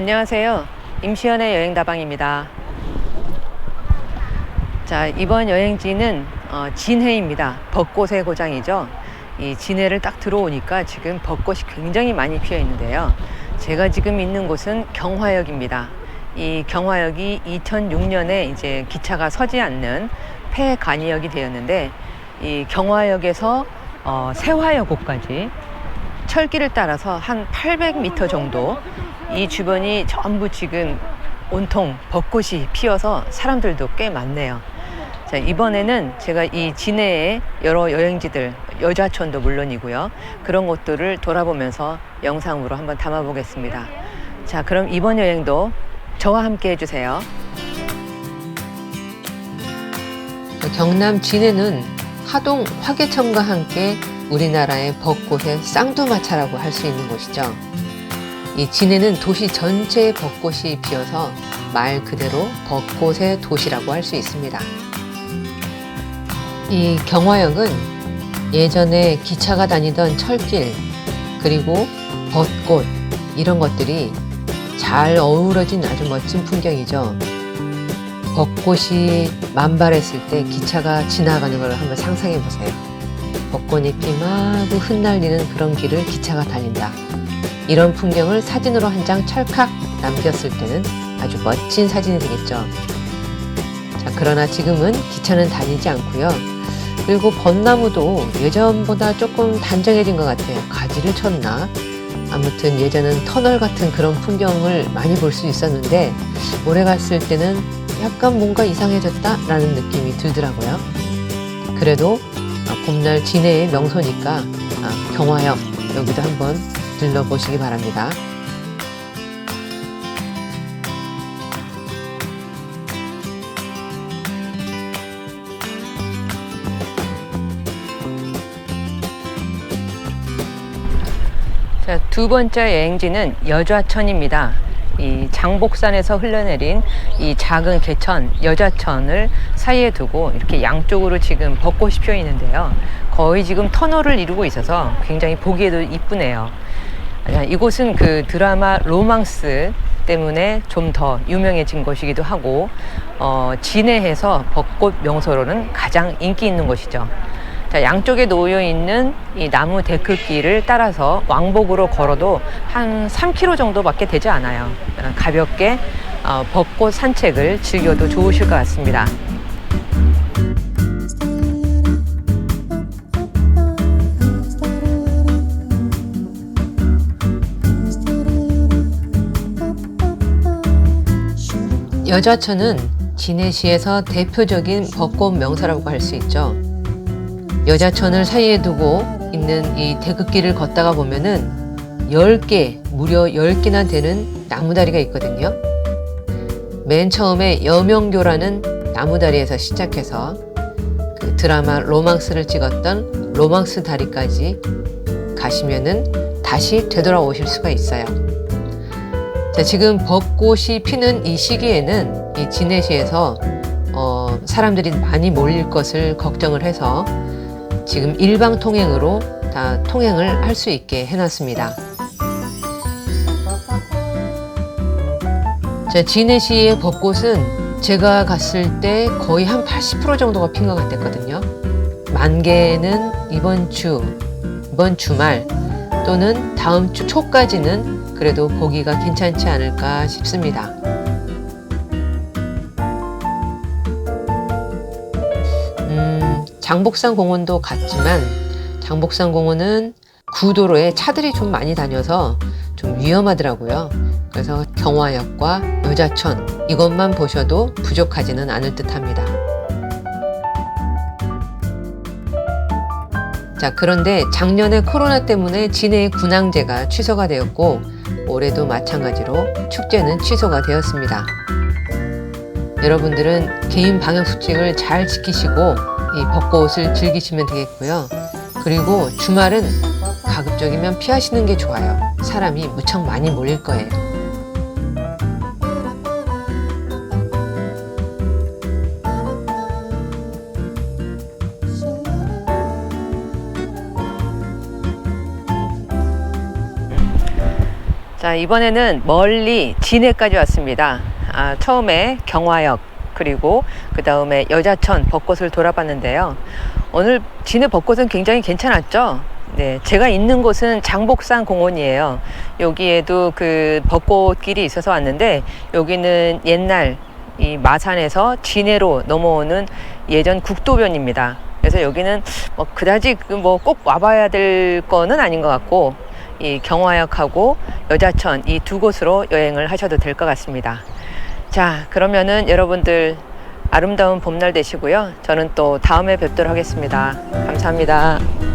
안녕하세요. 임시연의 여행 다방입니다. 자, 이번 여행지는 어, 진해입니다. 벚꽃의 고장이죠. 이 진해를 딱 들어오니까 지금 벚꽃이 굉장히 많이 피어 있는데요. 제가 지금 있는 곳은 경화역입니다. 이 경화역이 2006년에 이제 기차가 서지 않는 폐간이역이 되었는데 이 경화역에서 어, 세화역까지 철길을 따라서 한 800m 정도 이 주변이 전부 지금 온통 벚꽃이 피어서 사람들도 꽤 많네요. 자, 이번에는 제가 이 진해의 여러 여행지들, 여자촌도 물론이고요. 그런 곳들을 돌아보면서 영상으로 한번 담아보겠습니다. 자, 그럼 이번 여행도 저와 함께 해주세요. 경남 진해는 하동 화개천과 함께 우리나라의 벚꽃의 쌍두마차라고 할 수 있는 곳이죠. 이 진해는 도시 전체에 벚꽃이 피어서 말 그대로 벚꽃의 도시라고 할 수 있습니다. 이 경화역은 예전에 기차가 다니던 철길 그리고 벚꽃 이런 것들이 잘 어우러진 아주 멋진 풍경이죠. 벚꽃이 만발했을 때 기차가 지나가는 걸 한번 상상해 보세요. 벚꽃잎이 마구 흩날리는 그런 길을 기차가 달린다. 이런 풍경을 사진으로 한 장 찰칵 남겼을 때는 아주 멋진 사진이 되겠죠. 자, 그러나 지금은 기차는 다니지 않고요. 그리고 벚나무도 예전보다 조금 단정해진 것 같아요. 가지를 쳤나? 아무튼 예전은 터널 같은 그런 풍경을 많이 볼 수 있었는데 올해 갔을 때는 약간 뭔가 이상해졌다라는 느낌이 들더라고요. 그래도 아, 봄날 진해의 명소니까 아, 경화역 여기도 한번 들러 보시기 바랍니다. 자, 두 번째 여행지는 여좌천입니다. 이 장복산에서 흘러내린 이 작은 개천, 여자천을 사이에 두고 이렇게 양쪽으로 지금 벚꽃이 피어 있는데요. 거의 지금 터널을 이루고 있어서 굉장히 보기에도 이쁘네요. 아, 이곳은 그 드라마 로망스 때문에 좀 더 유명해진 곳이기도 하고, 어, 진해에서 벚꽃 명소로는 가장 인기 있는 곳이죠. 자, 양쪽에 놓여 있는 이 나무 데크길을 따라서 왕복으로 걸어도 한 3km 정도밖에 되지 않아요. 어, 가볍게 어, 벚꽃 산책을 즐겨도 좋으실 것 같습니다. 여자천은 진해시에서 대표적인 벚꽃 명소라고 할 수 있죠. 여자천을 사이에 두고 있는 이 대극길을 걷다가 보면은 10개, 무려 10개나 되는 나무다리가 있거든요. 맨 처음에 여명교라는 나무다리에서 시작해서 그 드라마 로망스를 찍었던 로망스 다리까지 가시면은 다시 되돌아오실 수가 있어요. 자, 지금 벚꽃이 피는 이 시기에는 이 진해시에서 어, 사람들이 많이 몰릴 것을 걱정을 해서 지금 일방 통행으로 다 통행을 할 수 있게 해놨습니다. 자, 진해시의 벚꽃은 제가 갔을 때 거의 한 80% 정도가 핀 것 같았거든요. 만개는 이번 주, 이번 주말 또는 다음 주 초까지는 그래도 보기가 괜찮지 않을까 싶습니다. 음, 장복산 공원도 갔지만 장복산 공원은 구도로에 차들이 좀 많이 다녀서 좀 위험하더라고요. 그래서 경화역과 여자천 이것만 보셔도 부족하지는 않을 듯합니다. 자, 그런데 작년에 코로나 때문에 진해의 군항제가 취소가 되었고 올해도 마찬가지로 축제는 취소가 되었습니다. 여러분들은 개인 방역 수칙을 잘 지키시고 이 벚꽃을 즐기시면 되겠고요. 그리고 주말은 가급적이면 피하시는 게 좋아요. 사람이 무척 많이 몰릴 거예요. 자, 이번에는 멀리 진해까지 왔습니다. 아, 처음에 경화역, 그리고 그 다음에 여자천 벚꽃을 돌아봤는데요. 오늘 진해 벚꽃은 굉장히 괜찮았죠? 네, 제가 있는 곳은 장복산 공원이에요. 여기에도 그 벚꽃길이 있어서 왔는데, 여기는 옛날 이 마산에서 진해로 넘어오는 예전 국도변입니다. 그래서 여기는 뭐 그다지 뭐 꼭 와봐야 될 거는 아닌 것 같고, 이 경화역하고 여자천 이 두 곳으로 여행을 하셔도 될 것 같습니다. 자, 그러면은 여러분들 아름다운 봄날 되시고요. 저는 또 다음에 뵙도록 하겠습니다. 감사합니다.